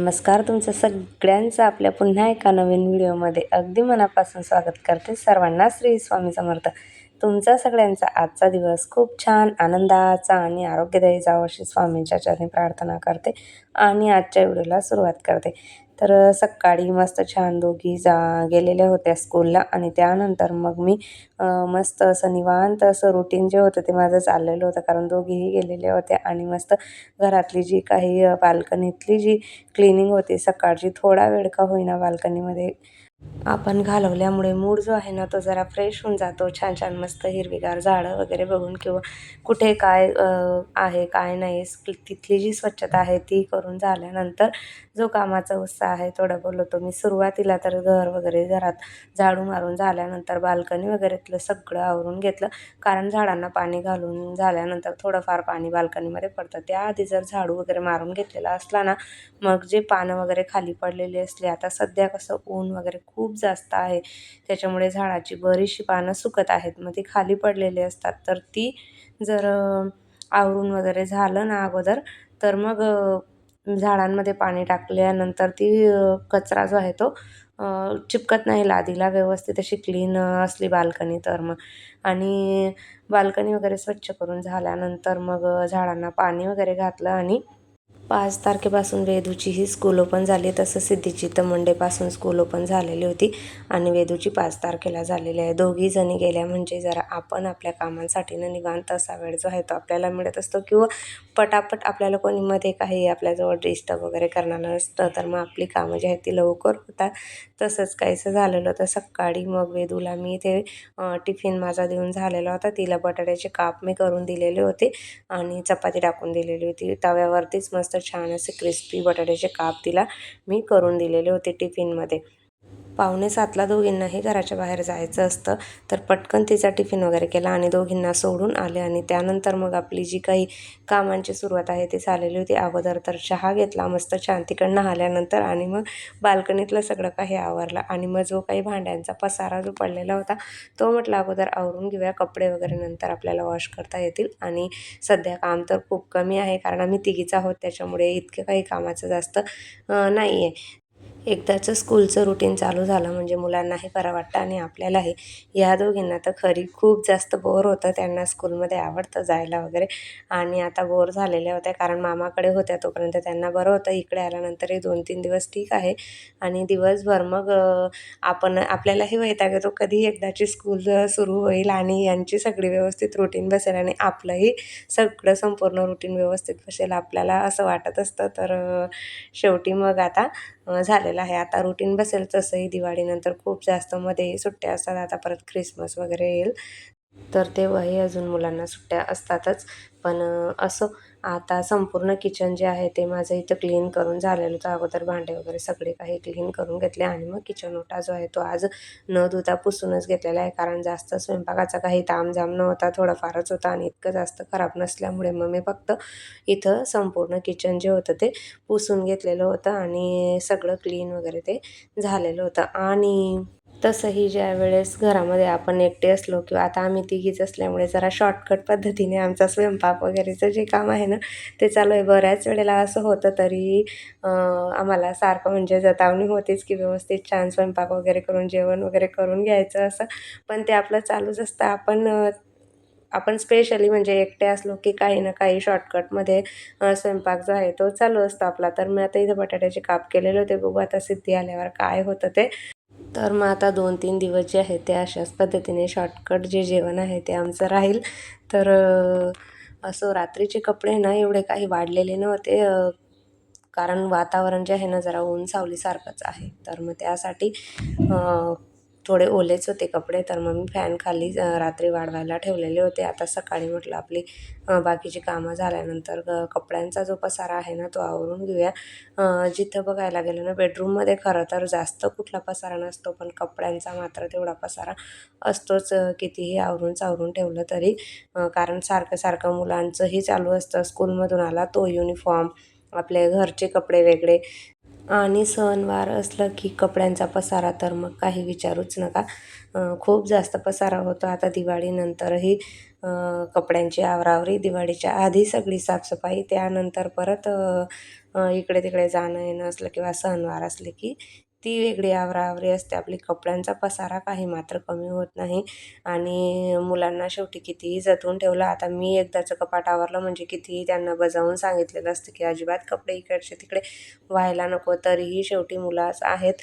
नमस्कार. तुमचं सगळ्यांचं आपल्या पुन्हा एका नवीन व्हिडिओमध्ये अगदी मनापासून स्वागत करते सर्वांना श्री स्वामी समर्थ. तुमचा सगळ्यांचा आजचा दिवस खूप छान आनंदाचा आणि आरोग्यदायी जावं अशी स्वामींच्या चरणी प्रार्थना करते आणि आजच्या व्हिडिओला सुरुवात करते. तर सकाळी मस्त छान दोघी जा गेलेल्या होत्या स्कूलला आणि त्यानंतर मग मी मस्त असं निवांत असं रुटीन जे होतं ते माझं चाललेलं होतं. कारण दोघीही गेलेल्या होत्या आणि मस्त घरातली जी काही बाल्कनीतली जी क्लिनिंग होती सकाळची थोडा वेळ का होईना बाल्कनीमध्ये आपण घालवल्यामुळे मूड जो आहे ना तो जरा फ्रेश होऊन जातो. छान छान मस्त हिरवीगार झाडं वगैरे बघून किंवा कुठे काय आहे काय नाही तिथली जी स्वच्छता आहे ती करून झाल्यानंतर जो कामाचा उत्साह आहे थोडा बोलवतो मी सुरुवातीला तर घर वगैरे घरात झाडू मारून झाल्यानंतर बाल्कनी वगैरेतलं सगळं आवरून घेतलं. कारण झाडांना पाणी घालून झाल्यानंतर थोडंफार पाणी बाल्कनीमध्ये पडतं. त्याआधी जर झाडू वगैरे मारून घेतलेला असला ना मग जे पानं वगैरे खाली पडलेली असली आता सध्या कसं ऊन वगैरे खूप जास्त आहे. त्याच्यामुळे झाडाची बरीचशी पानं सुकत आहेत. मग ती खाली पडलेली असतात. तर ती जर आवरून वगैरे झालं ना अगोदर तर मग झाडांमध्ये पाणी टाकल्यानंतर ती कचरा जो आहे तो चिपकत नाही लादीला. व्यवस्थित अशी क्लीन असली बाल्कनी तर मग. आणि बाल्कनी वगैरे स्वच्छ करून झाल्यानंतर मग झाडांना पाणी वगैरे घातलं आणि पाच तारखेपासून वेदूची ही स्कूल ओपन झाली तसं सिद्धीची तर मंडेपासून स्कूल ओपन झालेली होती. आणि वेदूची पाच तारखेला झालेली आहे. दोघी जणी गेल्या म्हणजे जरा आपण आपल्या कामांसाठी ना निवांत असा वेळ जो आहे तो आपल्याला मिळत असतो किंवा पटापट आपल्याला कोणी मध्ये काही आपल्याजवळ डिस्टर्ब वगैरे करणार नसतं तर मग आपली कामं जी आहेत ती लवकर होतात. तसंच काहीसं झालेलं होतं. सकाळी मग वेदूला मी ते टिफिन माझा देऊन झालेला होता. तिला बटाट्याचे काप मी करून दिलेले होते. आणि चपाती टाकून दिलेली होती. तव्यावरतीच मस्त छान असे क्रिस्पी बटाट्याचे काप तिला मी करून दिलेले होते टिफिनमध्ये पावणे सातला दोघींनाही घराच्या बाहेर जायचं असतं. तर पटकन तिचा टिफिन वगैरे केला आणि दोघींना सोडून आले आणि त्यानंतर मग आपली जी काही कामांची सुरुवात आहे ती झालेली होती. अगोदर तर चहा घेतला मस्त छान तिकडनं आल्यानंतर आणि मग बाल्कनीतलं सगळं काही आवरलं आणि मग जो काही भांड्यांचा पसारा जो पडलेला होता तो म्हटलं अगोदर आवरून घेऊया. कपडे वगैरे नंतर आपल्याला वॉश करता येतील आणि सध्या काम तर खूप कमी आहे. कारण आम्ही तिघीच आहोत त्याच्यामुळे इतके काही कामाचं जास्त नाही आहे एकदाचं स्कूलचं रुटीन चालू झालं म्हणजे मुलांनाही बरं वाटतं आणि आपल्यालाही. ह्या दोघींना तर खरी खूप जास्त बोर होतं त्यांना स्कूलमध्ये आवडतं जायला वगैरे. आणि आता बोर झालेल्या होत्या कारण मामाकडे होत्या तोपर्यंत त्यांना बरं होतं. इकडे आल्यानंतरही दोन तीन दिवस ठीक आहे. आणि दिवसभर मग आपण आपल्यालाही वैताग येतो कधी एकदाची स्कूल सुरू होईल आणि यांची सगळी व्यवस्थित रुटीन बसेल आणि आपलंही सगळं संपूर्ण रुटीन व्यवस्थित बसेल. आपल्याला असं वाटत असतं तर शेवटी मग आता झालेलं आहे. आता रुटीन बसेल तसंही दिवाळीनंतर खूप जास्त मध्ये सुट्ट्या असतात. आता परत ख्रिसमस वगैरे येईल. तर तेव्हाही अजून मुलांना सुट्ट्या असतातच. पण असं आता संपूर्ण किचन जे आहे ते माझं इथं क्लीन करून झालेलं होतं. अगोदर भांडे वगैरे सगळे काही क्लीन करून घेतले आणि मग किचन ओटा जो आहे तो आज न धुता पुसूनच घेतलेला आहे. कारण जास्त स्वयंपाकाचा काही तामझाम नव्हता थोडाफारच होता आणि इतकं जास्त खराब नसल्यामुळे मग मी फक्त इथं संपूर्ण किचन जे होतं ते पुसून घेतलेलं होतं आणि सगळं क्लीन वगैरे ते झालेलं होतं. आणि तसंही ज्या वेळेस घरामध्ये आपण एकटे असलो किंवा आता आम्ही तिघीच असल्यामुळे जरा शॉर्टकट पद्धतीने आमचा स्वयंपाक वगैरेचं जे काम आहे ना ते चालू आहे. बऱ्याच वेळेला असं होतं तरी आम्हाला सारखं म्हणजे जतावणी होतीच की व्यवस्थित छान स्वयंपाक वगैरे करून जेवण वगैरे करून घ्यायचं असं. पण ते आपलं चालूच असतं. आपण आपण स्पेशली म्हणजे एकटे असलो की काही ना काही शॉर्टकटमध्ये स्वयंपाक जो आहे तो चालू असतो आपला. तर मी आता इथं बटाट्याचे काप केलेले होते. बघू आता सिद्धी आल्यावर काय होतं ते. तर मग आता दोन तीन दिवस जे आहे ते अशाच पद्धतीने शॉर्टकट जे जेवण आहे ते आमचं राहील. तर असं रात्रीचे कपडे ना एवढे काही वाढलेले नव्हते. कारण वातावरण जे आहे ना जरा ऊन सावलीसारखंच आहे. तर मग त्यासाठी थोडे ओलेच होते कपडे तर मग मी फॅन खाली रात्री वाढवायला ठेवलेले होते. आता सकाळी म्हटलं आपली बाकीची कामं झाल्यानंतर कपड्यांचा जो पसारा आहे ना तो आवरून घेऊया. जिथं बघायला गेलं ना बेडरूममध्ये खरं तर जास्त कुठला पसारा नसतो पण कपड्यांचा मात्र तेवढा पसारा असतोच कितीही आवरून चावरून ठेवलं तरी. कारण सारखं सारखं मुलांचंही चालू असतं. स्कूलमधून आला तो युनिफॉर्म आपले घरचे कपडे वेगळे. आणि सणवार असलं की कपड्यांचा पसारा तर मग काही विचारूच नका. खूप जास्त पसारा होतो आता दिवाळीनंतरही. कपड्यांची आवरावरी दिवाळीच्या आधी सगळी साफसफाई त्यानंतर परत इकडे तिकडे जाणं येणं असलं किंवा सणवार असले की ती वेगळी आवराआवरी असते. आपली कपड्यांचा पसारा काही मात्र कमी होत नाही. आणि मुलांना शेवटी कितीही जतून ठेवलं आता मी एकदाचं कपाट आवरलं म्हणजे कितीही त्यांना बजावून सांगितलेलं असतं की अजिबात कपडे इकडचे तिकडे व्हायला नको. तरीही शेवटी मुलाच आहेत.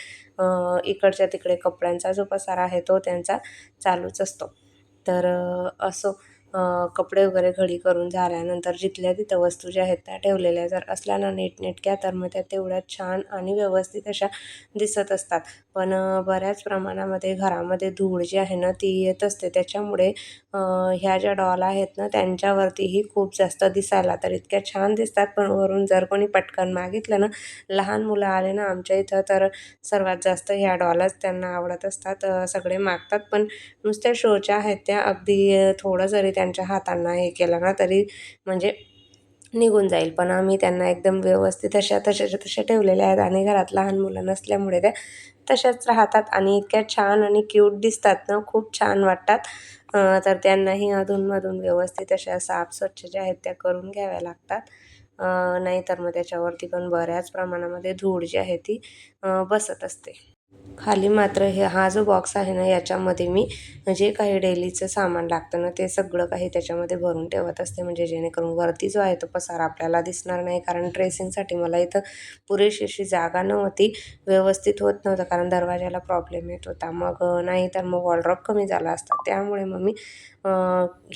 इकडच्या तिकडे कपड्यांचा जो पसारा आहे तो त्यांचा चालूच असतो. तर असो. कपडे वगैरे घडी करून झाल्यानंतर जिथल्या तिथं वस्तू ज्या आहेत त्या ठेवलेल्या जर असल्या ना नीटनेटक्या तर मग त्या तेवढ्या छान आणि व्यवस्थित अशा दिसत असतात. पण बऱ्याच प्रमाणामध्ये घरामध्ये धूळ जी आहे ना ती येत असते. त्याच्यामुळे ह्या ज्या डॉल आहेत ना त्यांच्यावरतीही खूप जास्त दिसायला तर इतक्या छान दिसतात. पण वरून जर कोणी पटकन मागितलं ना लहान मुलं आले ना आमच्या इथं तर सर्वात जास्त ह्या डॉलच त्यांना आवडत असतात. सगळे मागतात. पण नुसत्या शोच्या आहेत त्या अगदी थोडं जरी त्यांच्या हातांना हे केलं ना तरी म्हणजे निघून जाईल. पण आम्ही त्यांना एकदम व्यवस्थित अशा तशाच्या तशा ठेवलेल्या आहेत आणि घरात लहान मुलं नसल्यामुळे त्या तशाच राहतात आणि इतक्या छान आणि क्यूट दिसतात ना खूप छान वाटतात. तर त्यांनाही अधूनमधून व्यवस्थित अशा साफ स्वच्छ ज्या आहेत त्या करून घ्याव्या लागतात. नाहीतर मग त्याच्यावरती पण बऱ्याच प्रमाणामध्ये धूळ जी आहे ती बसत असते. खाली मात्र हे हा जो बॉक्स आहे ना याच्यामध्ये मी जे काही डेलीचं सामान लागतं ना ते सगळं काही त्याच्यामध्ये भरून ठेवत असते. म्हणजे जेणेकरून वरती जो आहे तो पसारा आपल्याला दिसणार नाही. कारण ड्रेसिंगसाठी मला इथं पुरेशी अशी जागा नव्हती. व्यवस्थित होत नव्हतं कारण दरवाजाला प्रॉब्लेम येत होता. मग नाही तर मग वॉलड्रॉप कमी झाला असता. त्यामुळे मग मी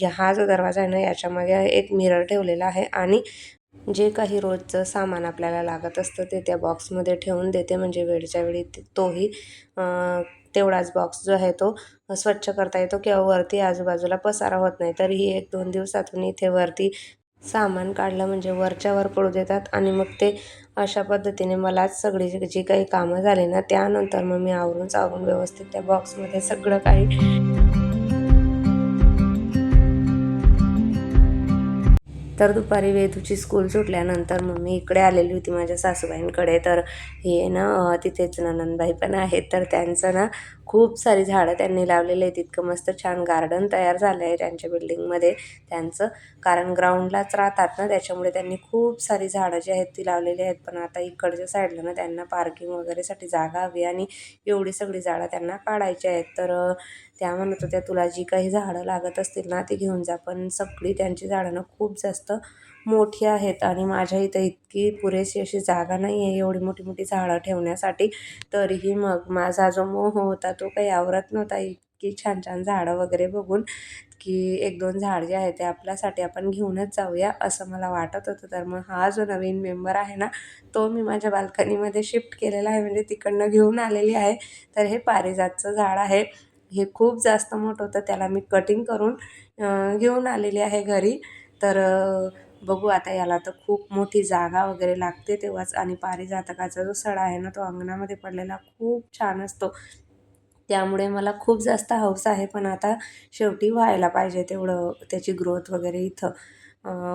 हा जो दरवाजा आहे ना याच्यामध्ये एक मिरर ठेवलेला आहे. आणि जे काही रोजचं सामान आपल्याला लागत असतं ते त्या बॉक्समध्ये ठेवून देते. म्हणजे वेळच्या वेळी तोही तेवढाच बॉक्स जो आहे तो स्वच्छ करता येतो किंवा वरती आजूबाजूला पसारा होत नाही. तरीही एक दोन दिवसातून इथे वरती सामान काढलं म्हणजे वरच्या वर पडू देतात आणि मग ते अशा पद्धतीने मलाच सगळी जी जी काही कामं झाली ना त्यानंतर मग मी आवरून चावरून व्यवस्थित त्या बॉक्समध्ये सगळं काही तर दुपारी वेदूची स्कूल सुटल्यानंतर मग मी इकडे आलेली होती माझ्या सासूबाईंकडे. तर हे ना तिथेच ननंदबाई पण आहेत. तर त्यांचं ना खूप सारी झाडं त्यांनी लावलेली आहेत. इतकं मस्त छान गार्डन तयार झालं आहे त्यांच्या बिल्डिंगमध्ये त्यांचं कारण ग्राउंडलाच राहतात ना त्याच्यामुळे त्यांनी खूप सारी झाडं जी आहेत ती लावलेली आहेत. पण आता इकडच्या साईडला ना त्यांना पार्किंग वगैरेसाठी जागा हवी आणि एवढी सगळी झाडं त्यांना काढायची आहेत. तर त्या म्हणत होत्या तुला जी काही झाडं लागत असतील ना ती घेऊन जा. पण सगळी त्यांची झाडं ना खूप जास्त मोठी आहेत आणि माझ्या इथं इतकी पुरेशी अशी जागा नाही आहे एवढी मोठी मोठी झाडं ठेवण्यासाठी. तरीही मग माझा जो मोह होता तो काही आवरत नव्हता. इतकी छान छान झाडं वगैरे बघून की एक दोन झाड जे आहे ते आपल्यासाठी आपण घेऊनच जाऊया असं मला वाटत होतं. तर मग हा जो नवीन मेंबर आहे ना तो मी माझ्या बाल्कनीमध्ये शिफ्ट केलेला आहे. म्हणजे तिकडनं घेऊन आलेली आहे. तर हे पारिजातचं झाड आहे. हे खूप जास्त मोठं होतं. त्याला मी कटिंग करून घेऊन आलेली आहे घरी. तर बघू आता याला तर खूप मोठी जागा वगैरे लागते तेव्हाच आणि पारिजातकाचा जो सडा आहे ना तो अंगणामध्ये पडलेला खूप छान असतो. त्यामुळे मला खूप जास्त हौस आहे पण आता शेवटी व्हायला पाहिजे तेवढं त्याची ग्रोथ वगैरे इथं.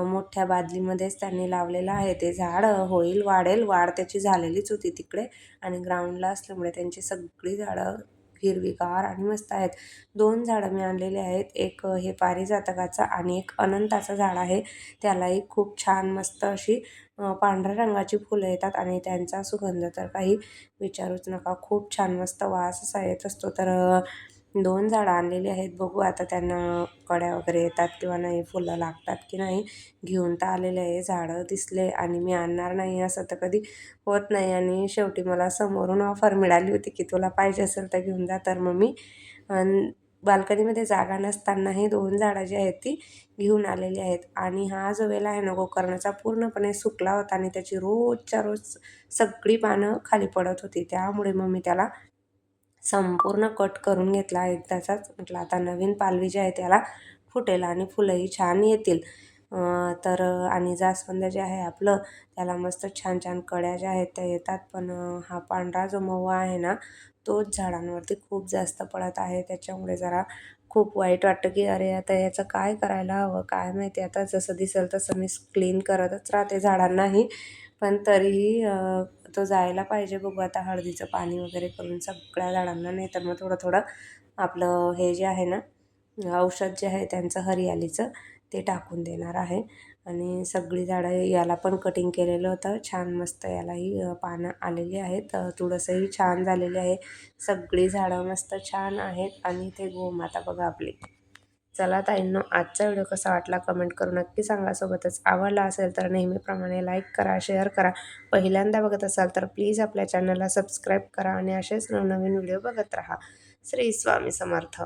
मोठ्या बादलीमध्येच त्यांनी लावलेलं आहे ते झाड होईल वाढेल वाढ त्याची झालेलीच होती तिकडे आणि ग्राउंडला असल्यामुळे त्यांची सगळी झाडं हिरवीगार आणि मस्त आहेत. दोन झाडं मी आणलेली आहेत. एक हे पारिजातकाचं आणि एक अनंताचं झाड आहे. त्यालाही खूप छान मस्त अशी पांढऱ्या रंगाची फुलं येतात आणि त्यांचा सुगंध तर काही विचारूच नका. खूप छान मस्त वास असा येत असतो. तर दोन झाडं आणलेली आहेत. बघू आता त्यांना कळ्या वगैरे येतात किंवा नाही फुलं लागतात की नाही घेऊन तर आलेले आहे. झाडं दिसले आणि मी आणणार नाही असं तर कधी होत नाही. आणि शेवटी मला समोरून ऑफर मिळाली होती की तुला पाहिजे असेल तर घेऊन जा. तर मग मी बाल्कनीमध्ये जागा नसतानाही दोन झाडं जी आहेत ती घेऊन आलेली आहेत. आणि हा जो वेल आहे ना गोकर्णाचा पूर्णपणे सुकला होता आणि त्याची रोजच्या रोज सगळी पानं खाली पडत होती. त्यामुळे मग मी त्याला संपूर्ण कट करून घेतला. एकदाचाच म्हटलं आता नवीन पालवी जी आहे त्याला फुटेल आणि फुलंही छान येतील. तर आणि जास्वंद जे आहे आपलं त्याला मस्त छान छान कळ्या ज्या आहेत त्या येतात. पण हा पांढरा जो मऊआ आहे ना तोच झाडांवरती खूप जास्त पडत आहे. त्याच्यामुळे जरा खूप वाईट वाटतं की अरे आता याचं काय करायला हवं? काय माहिती? आता जसं दिसेल तसं मी क्लीन करतच राहते झाडांनाही. पण तरीही तो जायला पाहिजे बघू. आता हळदीचं पाणी वगैरे करून सगळ्या झाडांना नाही तर मग थोडं थोडं आपलं हे जे आहे ना औषध जे आहे त्यांचं हरियालीचं ते टाकून देणार आहे. आणि सगळी झाडं याला पण कटिंग केलेलं होतं. छान मस्त यालाही पानं आलेली आहेत. तुळसही छान झालेली आहे. सगळी झाडं मस्त छान आहेत. आणि ते गोमाता बघा आपली. चला ताईंनो आजचा व्हिडिओ कसा वाटला कमेंट करून नक्की सांगा. सोबतच आवडला असेल तर नेहमीप्रमाणे लाईक करा शेअर करा. पहिल्यांदा बघत असाल तर प्लीज आपल्या चॅनलला सबस्क्राईब करा आणि असेच नवनवीन व्हिडिओ बघत राहा. श्री स्वामी समर्थ.